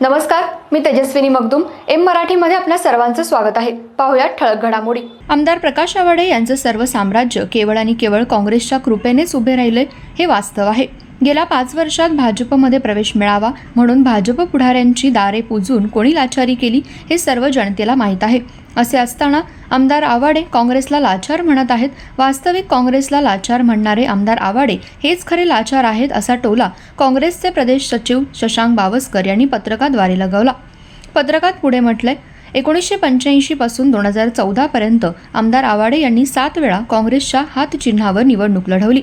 नमस्कार मी तेजस्विनी मगदुम. एम मराठीमध्ये आपल्या सर्वांचं स्वागत आहे. पाहुयात ठळक घडामोडी. आमदार प्रकाश आवाडे यांचं सर्व साम्राज्य केवळ आणि केवळ काँग्रेसच्या कृपेनेच उभे राहिले हे वास्तव आहे. गेल्या पाच वर्षात भाजपमध्ये प्रवेश मिळावा म्हणून भाजप पुढाऱ्यांची दारे पुजून कोणी लाचारी केली हे सर्व जनतेला माहीत आहे. असे असताना आमदार आवाडे काँग्रेसला लाचार म्हणत आहेत. वास्तविक काँग्रेसला लाचार म्हणणारे आमदार आवाडे हेच खरे लाचार आहेत असा टोला काँग्रेसचे प्रदेश सचिव शशांक बावस्कर यांनी पत्रकाद्वारे लगावला. पत्रकात पुढे म्हटलंय एकोणीसशे पंच्याऐंशी पासून दोन हजार चौदा पर्यंत आमदार आवाडे यांनी सात वेळा काँग्रेसच्या हातचिन्हावर निवडणूक लढवली.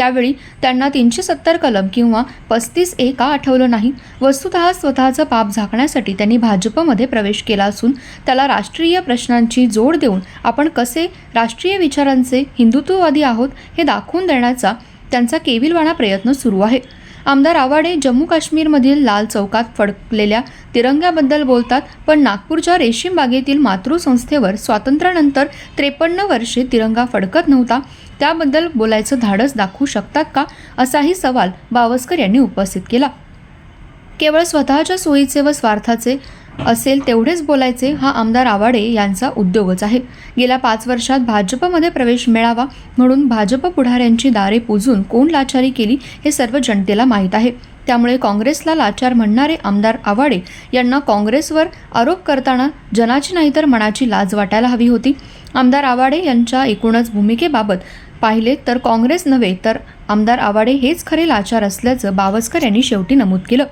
त्यावेळी त्यांना तीनशे सत्तर कलम किंवा पस्तीस ए का आठवलं नाही. वस्तुतः स्वतःचं पाप झाकण्यासाठी त्यांनी भाजपमध्ये प्रवेश केला असून त्याला राष्ट्रीय प्रश्नांची जोड देऊन आपण कसे राष्ट्रीय विचारांचे हिंदुत्ववादी आहोत हे दाखवून देण्याचा त्यांचा केविलवाणा प्रयत्न सुरू आहे. आमदार आवाडे जम्मू काश्मीरमधील लाल चौकात फडकलेल्या तिरंग्याबद्दल बोलतात पण नागपूरच्या रेशीम बागेतील मातृसंस्थेवर स्वातंत्र्यानंतर त्रेपन्न वर्षे तिरंगा फडकत नव्हता. त्याबद्दल बोलायचं धाडस दाखवू शकतात का? असाही सवाल बावस्कर यांनी उपस्थित केला. केवळ स्वतःच्या सोयीचे व स्वार्थाचे असेल तेवढेच बोलायचे हा आमदार आवाडे यांचा उद्योगच आहे. गेल्या पाच वर्षात भाजपमध्ये प्रवेश मिळावा म्हणून भाजप पुढाऱ्यांची दारे पुजून कोण लाचारी केली हे सर्व जनतेला माहीत आहे. त्यामुळे काँग्रेसला लाचार म्हणणारे आमदार आवाडे यांना काँग्रेसवर आरोप करताना जनाची नाही तर मनाची लाज वाटायला हवी होती. आमदार आवाडे यांच्या एकूणच भूमिकेबाबत पाहिले तर काँग्रेस नव्हे तर आमदार आवाडे हेच खरे लाचार असल्याचं बावस्कर यांनी शेवटी नमूद केलं.